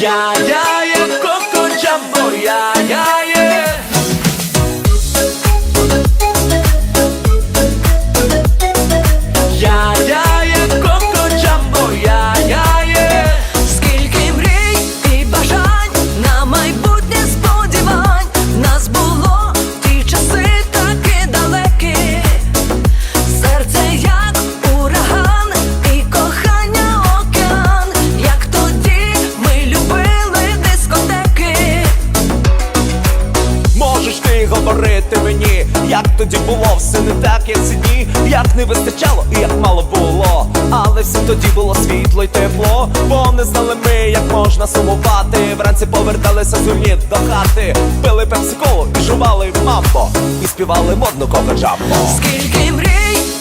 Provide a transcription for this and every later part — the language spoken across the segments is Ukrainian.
yeah, yeah. як не вистачало і як мало було, але всім тоді було світло й тепло, бо не знали ми, як можна сумувати. Вранці поверталися зумні до хати, пили пепсиколу і жували мамбо, і співали модну кока-джамбо Скільки мрій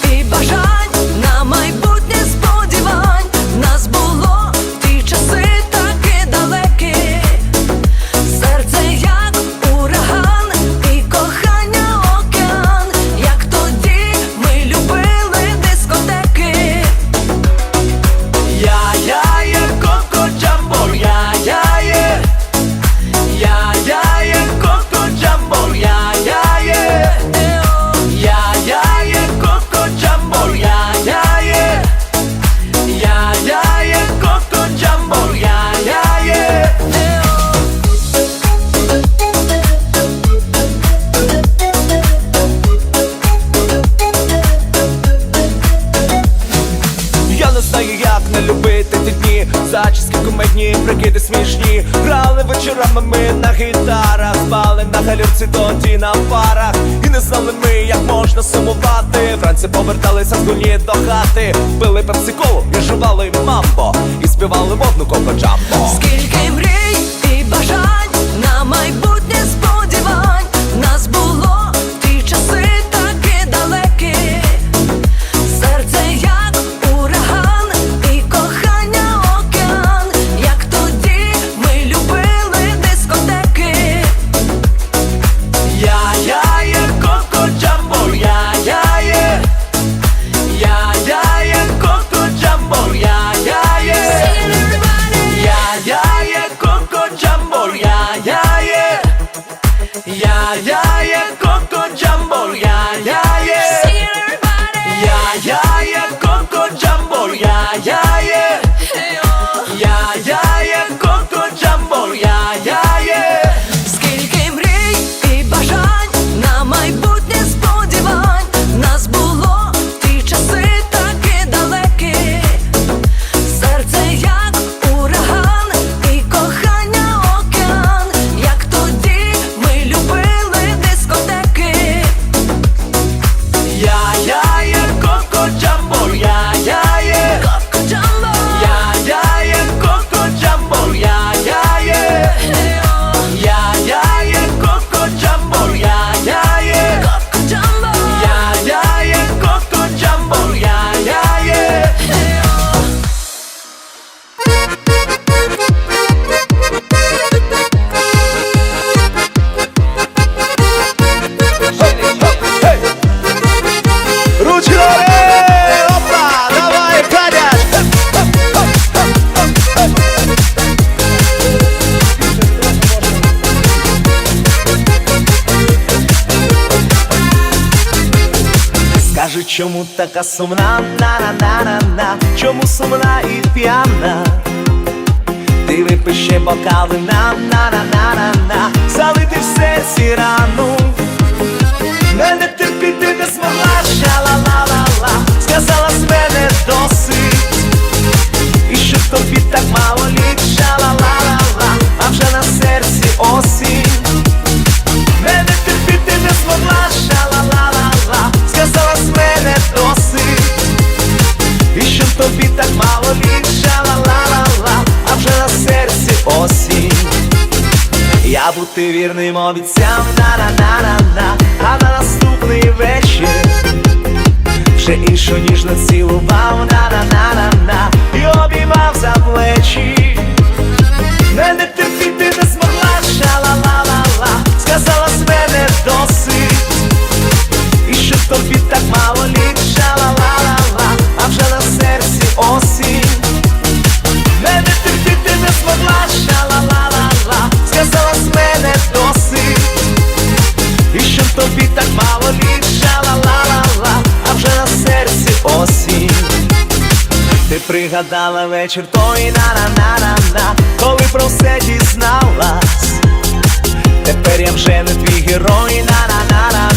Гуляли вечорами ми на гітарах, спали на галюці тоді на парах. І не знали ми, як можна сумувати. Вранці поверталися з гульні до хати, пили пепсикову і жували мамбо, і співали модну копа Скільки мрій Чому така сумна, на-на-на-на-на, чому сумна і п'яна? Ти випиши бокали на на на на на на залити все сірану. а бути вірним обіцям на на на на на А на наступний вечір. Пригадала вечір той на-на-на-на-на Коли про все дізналась. Тепер я вже не твій герой на на